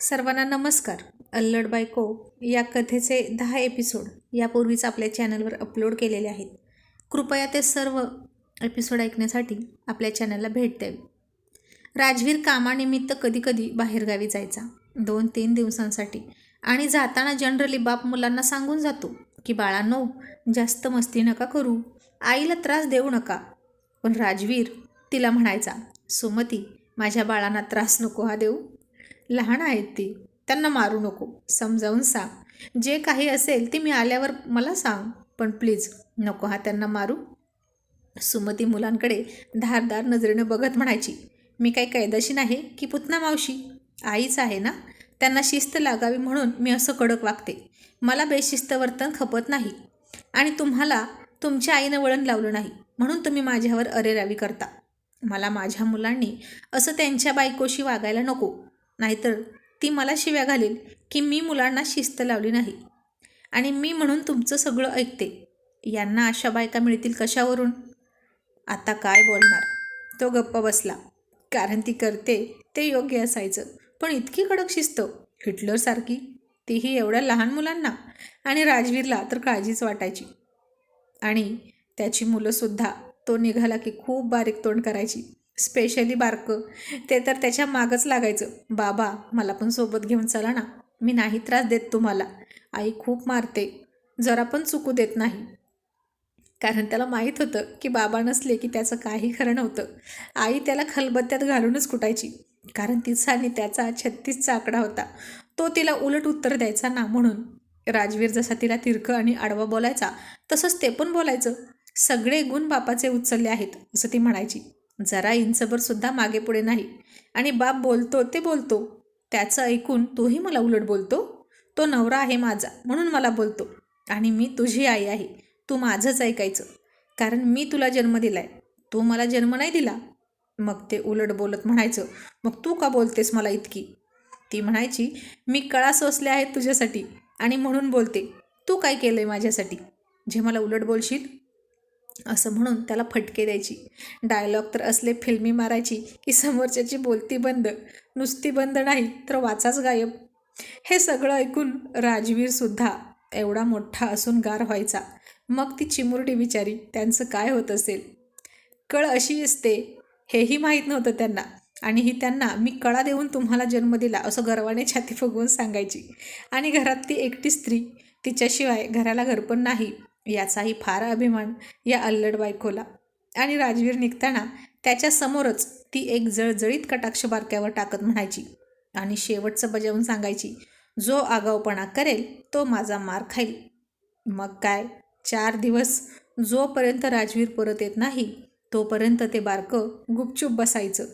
सर्वांना नमस्कार. अल्लड बायको या कथेचे दहा एपिसोड यापूर्वीच आपल्या चॅनलवर अपलोड केलेले आहेत. कृपया ते सर्व एपिसोड ऐकण्यासाठी आपल्या चॅनलला भेट द्यावी. राजवीर कामानिमित्त कधीकधी बाहेरगावी जायचा. दोन तीन दिवसांसाठी. आणि जाताना जनरली बाप मुलांना सांगून जातो की बाळांनो जास्त मस्ती नका करू. आईला त्रास देऊ नका. पण राजवीर तिला म्हणायचा सुमती माझ्या बाळांना त्रास नको हा देऊ. लहान आहेत ती त्यांना मारू नको. समजावून सांग. जे काही असेल ते मी आल्यावर मला सांग. पण प्लीज नको हा त्यांना मारू. सुमती मुलांकडे धारदार नजरेनं बघत म्हणायची मी काही कैदाशी नाही की पुतना मावशी? आईच आहे ना? त्यांना शिस्त लागावी म्हणून मी असं कडक वागते. मला बेशिस्त वर्तन खपत नाही. आणि तुम्हाला तुमच्या आईनं वळण लावलं नाही. म्हणून तुम्ही माझ्यावर अरेरावी करता. मला माझ्या मुलांनी असं त्यांच्या बायकोशी वागायला नको. नाहीतर ती मला शिव्या घालेल की मी मुलांना शिस्त लावली नाही. आणि मी म्हणून तुमचं सगळं ऐकते. यांना अशा बायका मिळतील कशावरून? आता काय बोलणार? तो गप्प बसला. कारण ती करते ते योग्य असायचं. पण इतकी कडक शिस्त. हिटलरसारखी तीही एवढ्या लहान मुलांना. आणि राजवीरला तर काळजीच वाटायची. आणि त्याची मुलंसुद्धा. तो निघाला की खूप बारीक तोंड करायची. स्पेशली बारकं. ते तर त्याच्या मागच लागायचं. बाबा मला पण सोबत घेऊन चला ना. मी नाही त्रास देत तुम्हाला. आई खूप मारते. जरा पण चुकू देत नाही. कारण त्याला माहीत होतं की बाबा नसले की त्याचं काही खरं नव्हतं. आई त्याला खलबत्त्यात घालूनच कुटायची. कारण तिचा आणि त्याचा छत्तीसचा आकडा होता. तो तिला उलट उत्तर द्यायचा ना म्हणून. राजवीर जसा तिला तिरकं आणि आडवा बोलायचा तसंच ते पण बोलायचं. सगळे गुण बापाचे उचलले आहेत असं ती म्हणायची. जरा इंचभरसुद्धा मागे पुढे नाही. आणि बाप बोलतो ते बोलतो. त्याचं ऐकून तोही मला उलट बोलतो? तो नवरा आहे माझा म्हणून मला बोलतो. आणि मी तुझी आई आहे. तू माझंच ऐकायचं. कारण मी तुला जन्म दिलाय. तू मला जन्म नाही दिला. मग ते उलट बोलत म्हणायचं मग तू का बोलतेस मला इतकी? ती म्हणायची मी कळा सोसले आहेत तुझ्यासाठी आणि म्हणून बोलते. तू काय केलं आहे माझ्यासाठी? जे मला उलट बोलशील असं म्हणून त्याला फटके द्यायची. डायलॉग तर असले फिल्मी मारायची की समोरच्याची बोलती बंद. नुसती बंद नाही तर वाचाच गायब. हे सगळं ऐकून राजवीरसुद्धा एवढा मोठा असून गार व्हायचा. मग ती चिमुरडी विचारी त्यांचं काय होत असेल? कळ अशी असते हेही माहीत नव्हतं त्यांना. आणि ही त्यांना मी कळा देऊन तुम्हाला जन्म दिला असं गर्वाने छाती फुगवून सांगायची. आणि घरात ती एकटी स्त्री तिच्याशिवाय घराला घरपण नाही. याचाही फार अभिमान या अल्लड बायकोला. आणि राजवीर निघताना त्याच्यासमोरच ती एक जळजळीत कटाक्ष बारक्यावर टाकत म्हणायची आणि शेवटचं बजावून सांगायची जो आगाऊपणा करेल तो माझा मार खाईल. मग काय? चार दिवस जोपर्यंत राजवीर परत येत नाही तोपर्यंत ते बारकं गुपचूप बसायचं.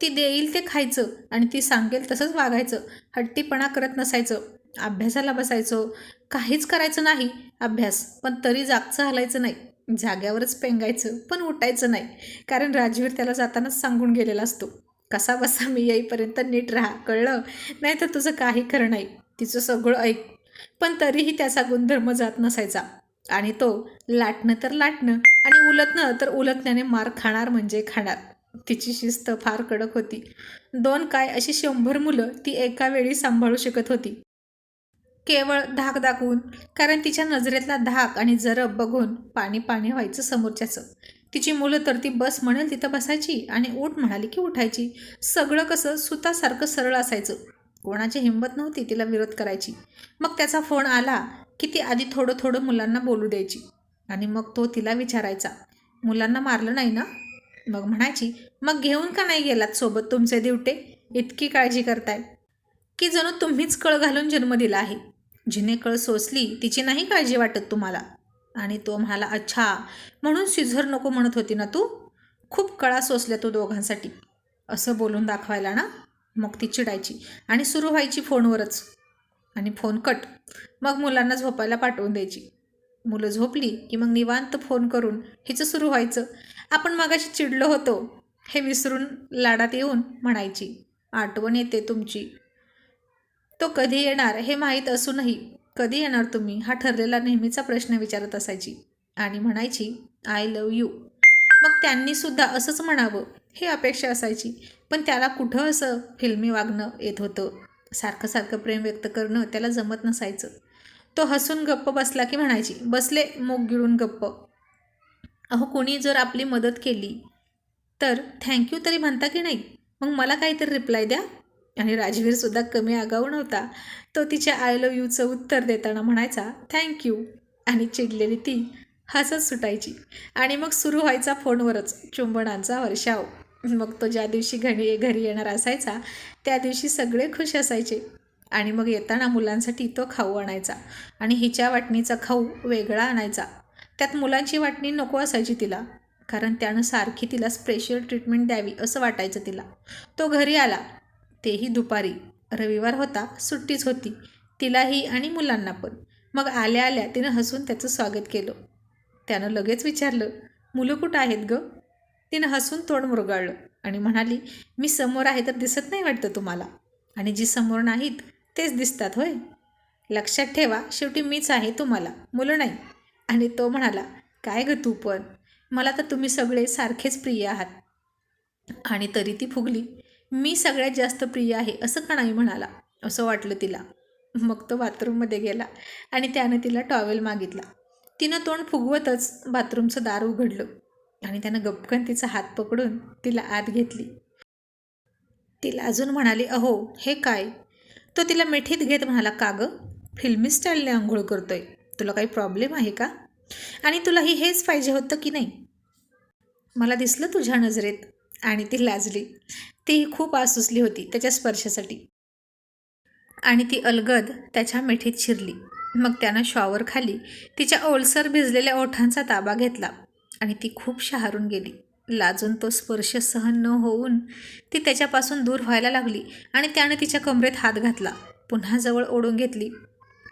ती देईल ते खायचं आणि ती सांगेल तसंच वागायचं हट्टीपणा करत नसायचं. अभ्यासाला बसायचो. काहीच करायचं नाही अभ्यास. पण तरी जागचं हलायचं नाही. जाग्यावरच पेंगायचं पण उठायचं नाही. कारण राजवीर त्याला जातानाच सांगून गेलेला असतो. कसा बसा मी येईपर्यंत नीट राहा कळलं? नाही तर तुझं काही खरं नाही. तिचं सगळं ऐक. पण तरीही त्याचा गुणधर्म जात नसायचा. आणि तो लाटणं तर लाटणं आणि उलटणं तर उलटण्याने मार खाणार म्हणजे खाणार. तिची शिस्त फार कडक होती. दोन काय अशी शंभर मुलं ती एका वेळी सांभाळू शकत होती. केवळ धाक दाखवून कारण तिच्या नजरेतला धाक आणि जरब बघून पाणी पाणी व्हायचं समोरच्याचं. तिची मुलं तर ती बस म्हणेल तिथं बसायची आणि उठ म्हणाली की उठायची. सगळं कसं सुतासारखं सरळ असायचं. कोणाची हिंमत नव्हती तिला विरोध करायची. मग त्याचा फोन आला की ती आधी थोडं थोडं मुलांना बोलू द्यायची. आणि मग तो तिला विचारायचा मुलांना मारलं नाही ना? मग म्हणायची मग घेऊन का नाही गेलात सोबत तुमचे दिवटे? इतकी काळजी करताय. की जणू तुम्हीच कळ घालून जन्म दिला आहे. जिने कळ सोसली तिची नाही काळजी वाटत तुम्हाला? आणि तो म्हणाला अच्छा म्हणून सिझर नको म्हणत होती ना तू? खूप कळा सोसल्या तू दोघांसाठी. असं बोलून दाखवायला ना? मग ती चिडायची आणि सुरू व्हायची फोनवरच. आणि फोन कट. मग मुलांना झोपायला पाठवून द्यायची. मुलं झोपली की मग निवांत फोन करून हिचं सुरू व्हायचं. आपण मगाशी चिडलो होतो. हे विसरून लाडात येऊन म्हणायची आठवण येते तुमची. तो कधी येणार हे माहीत असूनही कधी येणार तुम्ही हा ठरलेला नेहमीचा प्रश्न विचारत असायची आणि म्हणायची आय लव यू मग त्यांनी सुद्धा असंच म्हणावं हे अपेक्षा असायची. पण त्याला कुठं असं फिल्मी वागणं येत होतं? सारखं सारखं प्रेम व्यक्त करणं त्याला जमत नसायचं. तो हसून गप्प बसला की म्हणायची बसले मूग गिळून गप्प. अहो कोणी जर आपली मदत केली तर थँक्यू तरी म्हणता की नाही? मग मला काहीतरी रिप्लाय द्या. आणि राजवीरसुद्धा कमी आगाऊ नव्हता. तो तिच्या आय लव यूचं उत्तर देताना म्हणायचा थँक्यू आणि चिडलेली ती हसत सुटायची. आणि मग सुरू व्हायचा फोनवरच चुंबनांचा वर्षाव. मग तो ज्या दिवशी घरी घरी येणार असायचा त्या दिवशी सगळे खुश असायचे. आणि मग येताना मुलांसाठी तो खाऊ आणायचा आणि हिच्या वाटणीचा खाऊ वेगळा आणायचा. त्यात मुलांची वाटणी नको असायची तिला कारण त्यानं सारखी तिला स्पेशल ट्रीटमेंट द्यावी असं वाटायचं तिला. तो घरी आला तेही दुपारी. रविवार होता सुट्टीच होती. तिलाही आणि मुलांना पण. मग आल्या आल्या तिनं हसून त्याचं स्वागत केलं. त्यानं लगेच विचारलं मुलं कुठं आहेत ग? तिनं हसून तोंड मुरगाळलं आणि म्हणाली मी समोर आहे तर दिसत नाही वाटतं तुम्हाला. आणि जी समोर नाहीत तेच दिसतात होय. लक्षात ठेवा शेवटी मीच आहे तुम्हाला. मुलं नाही. आणि तो म्हणाला काय ग तू पण? मला तर तुम्ही सगळे सारखेच प्रिय आहात. आणि तरी ती फुगली. मी सगळ्यात जास्त प्रिय आहे असं का नाही म्हणाला? असं वाटलं तिला. मग तो बाथरूममध्ये गेला आणि त्यानं तिला टॉवेल मागितला. तिनं तोंड फुगवतच बाथरूमचं दार उघडलं आणि त्यानं गपकन तिचा हात पकडून तिला आत घेतली. तिला अजून म्हणाली अहो हे काय? तो तिला मिठीत घेत म्हणाला का गं? फिल्मी स्टाईलने आंघोळ करतोय. तुला काही प्रॉब्लेम आहे का? आणि तुलाही हेच पाहिजे होतं की नाही? मला दिसलं तुझ्या नजरेत. आणि ती लाजली. तीही खूप आसुसली होती त्याच्या स्पर्शासाठी. आणि ती अलगद त्याच्या मिठीत शिरली. मग त्यानं शॉवर खाली तिच्या ओलसर भिजलेल्या ओठांचा ताबा घेतला आणि ती खूप शहारून गेली. लाजून तो स्पर्श सहन न होऊन ती त्याच्यापासून दूर व्हायला लागली आणि त्यानं तिच्या कमरेत हात घातला. पुन्हा जवळ ओढून घेतली.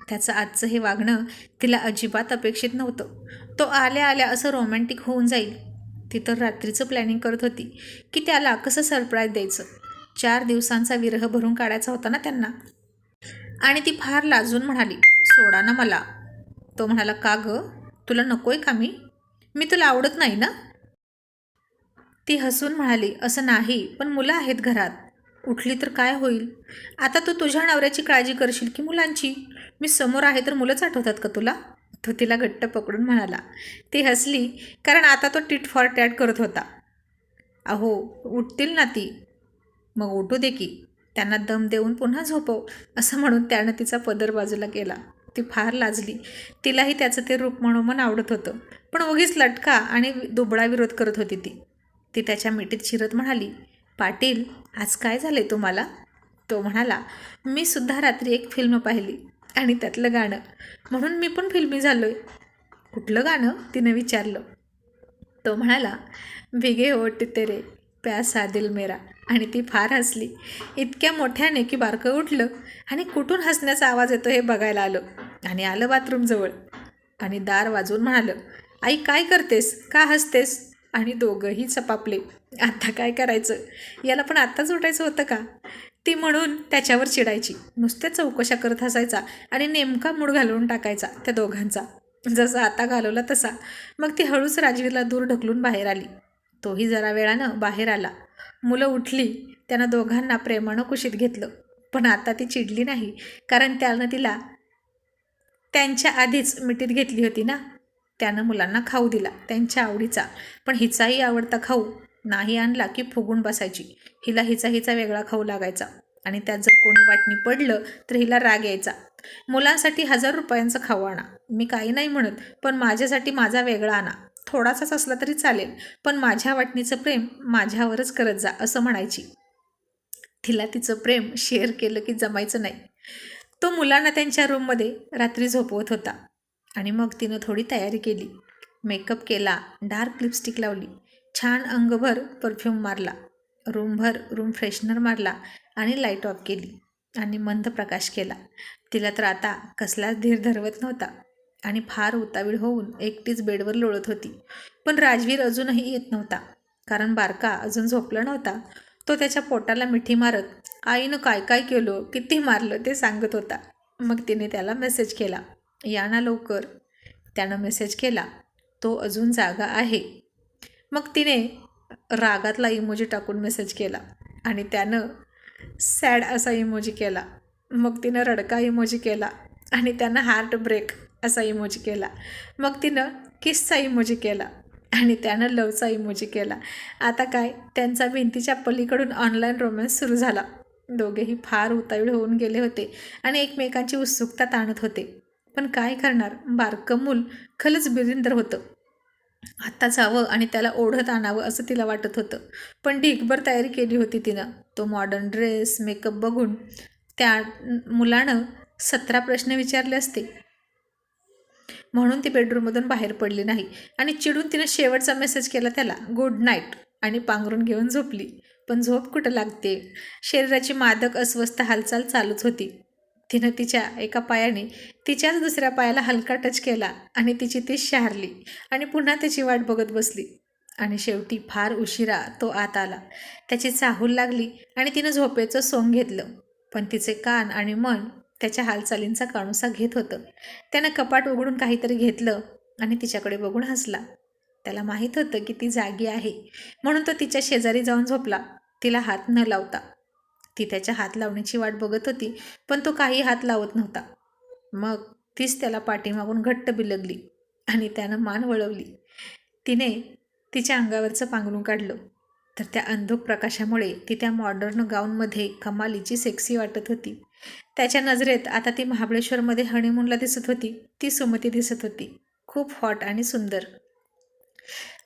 त्याचं आजचं हे वागणं तिला अजिबात अपेक्षित नव्हतं. तो आल्या आल्या असं रोमॅन्टिक होऊन जाईल. ती तर रात्रीचं प्लॅनिंग करत होती. की त्याला कसं सरप्राईज द्यायचं? चार दिवसांचा विरह भरून काढायचा होता ना त्यांना. आणि ती फार लाजून म्हणाली सोडा ना मला. तो म्हणाला का गं? तुला नकोय का मी? मी तुला आवडत नाही ना? ती हसून म्हणाली असं नाही पण मुलं आहेत घरात. उठली तर काय होईल? आता तू तुझ्या नवऱ्याची काळजी करशील की मुलांची? मी समोर आहे तर मुलंच आठवतात का तुला? तो तिला घट्ट पकडून म्हणाला. ती हसली कारण आता तो टिट फॉर टॅट करत होता. अहो उठतील ना ती. मग उठू दे की. त्यांना दम देऊन पुन्हा झोपव असं म्हणून त्यानं तिचा पदर बाजूला केला. ती फार लाजली. तिलाही त्याचं ते रूप मनोमन आवडत होतं. पण उगीच लटका आणि दुबळा विरोध करत होती ती. ती त्याच्या मिठीत शिरत म्हणाली पाटील आज काय झाले तुम्हाला? तो म्हणाला मी सुद्धा रात्री एक फिल्म पाहिली. आणि त्यातलं गाणं. म्हणून मी पण फिल्मी झालो आहे कुठलं गाणं? तिनं विचारलं. तो म्हणाला भिगे ओट तेरे प्यासा दिल मेरा. आणि ती फार हसली. इतक्या मोठ्याने की बारकं उठलं आणि कुठून हसण्याचा आवाज येतो हे बघायला आलं. आणि आलं बाथरूमजवळ आणि दार वाजून म्हणालं आई काय करतेस? का हसतेस? आणि दोघंही चपापले आता काय करायचं? याला पण आत्ताच उठायचं होतं का? ती म्हणून त्याच्यावर चिडायची. नुसत्या चौकशा करत असायचा आणि नेमका मूड घालवून टाकायचा त्या दोघांचा. जसा आता घालवला तसा. मग ती हळूच राजवीरला दूर ढकलून बाहेर आली. तोही जरा वेळानं बाहेर आला. मुलं उठली त्यानं दोघांना प्रेमानं कुशीत घेतलं. पण आता ती चिडली नाही कारण त्यानं तिला त्यांच्या आधीच मिठीत घेतली होती ना? त्यानं मुलांना खाऊ दिला त्यांच्या आवडीचा. पण हिचाही आवडता खाऊ नाही आणला की फुगून बसायची. हिला हिचा हिचा वेगळा खाऊ लागायचा आणि त्यात जर कोणी वाटणी पडलं तर हिला राग यायचा. मुलांसाठी हजार रुपयांचं खाऊ आणा. मी काही नाही म्हणत पण माझ्यासाठी माझा वेगळा आणा. थोडासाच असला तरी चालेल पण माझ्या वाटणीचं प्रेम माझ्यावरच करत जा असं म्हणायची. तिला तिचं प्रेम शेअर केलं की जमायचं नाही. तो मुलांना त्यांच्या रूममध्ये रात्री झोपवत होता आणि मग तिनं थोडी तयारी केली. मेकअप केला डार्क लिपस्टिक लावली. छान अंगभर परफ्यूम मारला. रूमभर रूम फ्रेशनर मारला आणि लाइट ऑफ केली आणि मंद प्रकाश केला. तिला तर आता कसलाच धीर धरवत नव्हता आणि फार उतावीळ होऊन एकटीच बेडवर लोळत होती. पण राजवीर अजूनही येत नव्हता. कारण बारका अजून झोपला नव्हता. तो त्याच्या पोटाला मिठी मारत आईनं काय काय केलं? किती मारलं? ते सांगत होता. मग तिने त्याला मेसेज केला. या ना लवकर. त्यानं मेसेज केला. तो अजून जागा आहे. मग तिने रागातला इमोजी टाकून मेसेज केला आणि त्यानं सॅड असा इमोजी केला. मग तिनं रडका इमोजी केला आणि त्यानं हार्ट ब्रेक असा इमोजी केला. मग तिनं किसचा इमोजी केला आणि त्यानं लवचा इमोजी केला. आता काय त्यांचा भिंतीच्या पलीकडून ऑनलाईन रोमॅन्स सुरू झाला. दोघेही फार उतावीळ होऊन गेले होते आणि एकमेकांची उत्सुकता ताणत होते. पण काय करणार? बारकं मूल खलंच बिरिंदर होतं. आत्ता जावं आणि त्याला ओढत आणावं असं तिला वाटत होतं. पण ढीकभर तयारी केली होती तिनं. तो मॉडर्न ड्रेस मेकअप बघून त्या मुलानं सतरा प्रश्न विचारले असते. म्हणून ती बेडरूममधून बाहेर पडली नाही आणि चिडून तिनं शेवटचा मेसेज केला त्याला गुड नाईट आणि पांघरून घेऊन झोपली. पण झोप कुठं लागते? शरीराची मादक अस्वस्थ हालचाल चालूच होती. तिनं तिच्या एका पायाने तिच्याच दुसऱ्या पायाला हलका टच केला आणि तिची ती शहारली आणि पुन्हा त्याची वाट बघत बसली. आणि शेवटी फार उशिरा तो आत आला. त्याची चाहूल लागली आणि तिनं झोपेचं सोंग घेतलं. पण तिचे कान आणि मन त्याच्या हालचालींचा काणूसा घेत होतं. त्यानं कपाट उघडून काहीतरी घेतलं आणि तिच्याकडे बघून हसला. त्याला माहीत होतं की ती जागी आहे. म्हणून तो तिच्या शेजारी जाऊन झोपला. तिला हात न लावता. ती त्याच्या हात लावण्याची वाट बघत होती पण तो काही हात लावत नव्हता. मग तीच त्याला पाठीमागून घट्ट बिलगली आणि त्यानं मान वळवली. तिने तिच्या अंगावरचं पांघरून काढलं. तर त्या अंधुक प्रकाशामुळे ती त्या मॉडर्न गाऊनमध्ये कमालीची सेक्सी वाटत होती. त्याच्या नजरेत आता ती महाबळेश्वरमध्ये हनीमूनला दिसत होती ती सुमती दिसत होती. खूप हॉट आणि सुंदर.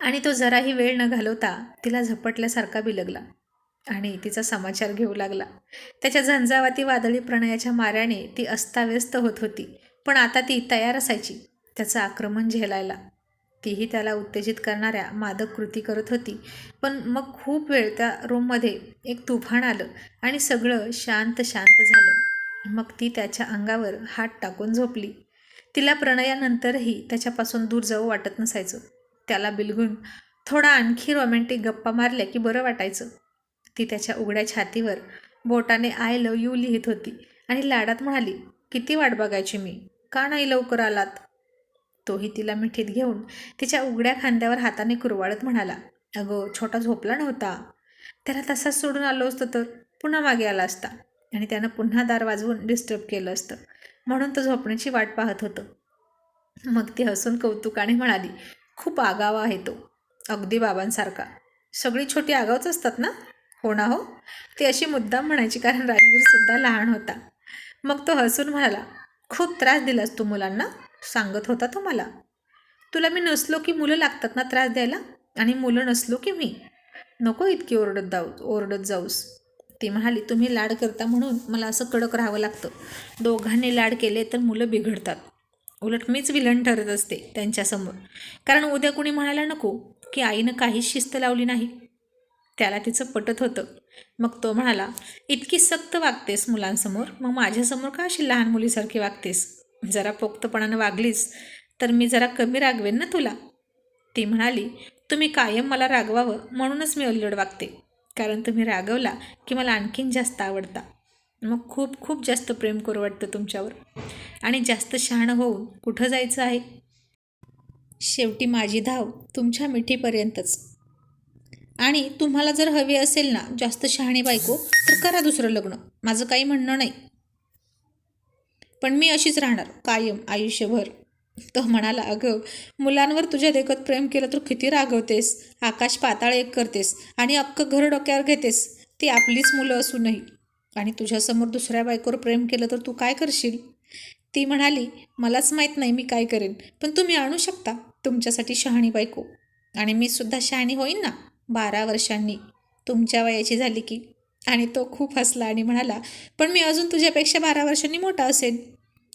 आणि तो जराही वेळ न घालवता तिला झपटल्यासारखा बिलगला. आणि तिचा समाचार घेऊ लागला. त्याच्या झंझावाती वादळी प्रणयाच्या माऱ्याने ती अस्ताव्यस्त होत होती पण आता ती तयार असायची त्याचं आक्रमण झेलायला. तीही त्याला उत्तेजित करणाऱ्या मादक कृती करत होती पण मग खूप वेळ त्या रूममध्ये एक तुफान आलं आणि सगळं शांत शांत झालं. मग ती त्याच्या अंगावर हात टाकून झोपली. तिला प्रणयानंतरही त्याच्यापासून दूर जाऊ वाटत नसायचं. त्याला बिलगून थोडा आणखी रोमॅन्टिक गप्पा मारल्या की बरं वाटायचं. ती त्याच्या उघड्या छातीवर बोटाने आय लव यू लिहित होती आणि लाडात म्हणाली किती वाट बघायची मी? का नाही लवकर आलात? तोही तिला मिठीत घेऊन तिच्या उघड्या खांद्यावर हाताने कुरवाळत म्हणाला अगं छोटा झोपला नव्हता. त्याला तसाच सोडून आलो असतं तर? पुन्हा मागे आला असता. आणि त्यानं पुन्हा दार वाजवून डिस्टर्ब केलं असतं. म्हणून तो झोपण्याची वाट पाहत होतं. मग ती हसून कौतुकाने म्हणाली खूप आगावा आहे तो. अगदी बाबांसारखा. सगळी छोटी आगावच असतात ना? हो ना हो ती अशी मुद्दाम म्हणायची कारण राजवीरसुद्धा लहान होता. मग तो हसून म्हणाला खूप त्रास दिलास तू मुलांना? सांगत होता तो मला. तुला मी नसलो की मुलं लागतात ना त्रास द्यायला? आणि मुलं नसलो की मी? नको इतकी ओरडत जाऊ ओरडत जाऊस. ती म्हणाली तुम्ही लाड करता म्हणून मला असं कडक राहावं लागतं. दोघांनी लाड केले तर मुलं बिघडतात. उलट मीच विलन ठरत असते त्यांच्यासमोर. कारण उद्या कुणी म्हणायला नको की आईनं काहीच शिस्त लावली नाही. त्याला तिचं पटत होतं. मग तो म्हणाला इतकी सक्त वागतेस मुलांसमोर मग माझ्यासमोर का अशी लहान मुलीसारखी वागतेस? जरा पोक्तपणानं वागलीस तर मी जरा कमी रागवेन ना तुला? ती म्हणाली तुम्ही कायम मला रागवावं म्हणूनच मी अल्लड वागते कारण तुम्ही रागवला की मला आणखीन जास्त आवडता. मग खूप खूप जास्त प्रेम करू वाटतं तुमच्यावर. आणि जास्त शहाणं होऊन कुठं जायचं आहे? शेवटी माझी धाव तुमच्या मिठीपर्यंतच. आणि तुम्हाला जर हवे असेल ना जास्त शहाणी बायको तर करा दुसरं लग्न. माझं काही म्हणणं नाही. पण मी अशीच राहणार कायम आयुष्यभर. तो म्हणाला अगं मुलांवर तुझ्या देखत प्रेम केलं तर किती रागवतेस. आकाश पाताळ एक करतेस आणि अख्खं घर डोक्यावर घेतेस. ती आपलीच मुलं असूनही. आणि तुझ्यासमोर दुसऱ्या बायकोवर प्रेम केलं तर तू काय करशील? ती म्हणाली मलाच माहीत नाही मी काय करेन पण तुम्ही आणू शकता तुमच्यासाठी शहाणी बायको. आणि मी सुद्धा शहाणी होईन ना? बारा वर्षांनी तुमच्या वयाची झाली की. आणि तो खूप हसला आणि म्हणाला पण मी अजून तुझ्यापेक्षा बारा वर्षांनी मोठा असेल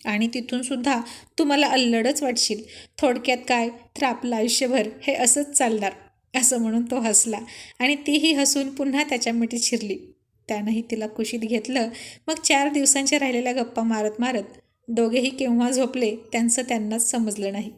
आणि तिथून सुद्धा तू मला अल्लडच वाटशील. थोडक्यात काय? तर आपलं आयुष्यभर हे असंच चालणार. असं म्हणून तो हसला आणि तीही हसून पुन्हा त्याच्या मिठीत शिरली. त्यानंही तिला कुशीत घेतलं. मग चार दिवसांच्या राहिलेल्या गप्पा मारत मारत दोघेही केव्हा झोपले त्यांचं त्यांनाच समजलं नाही.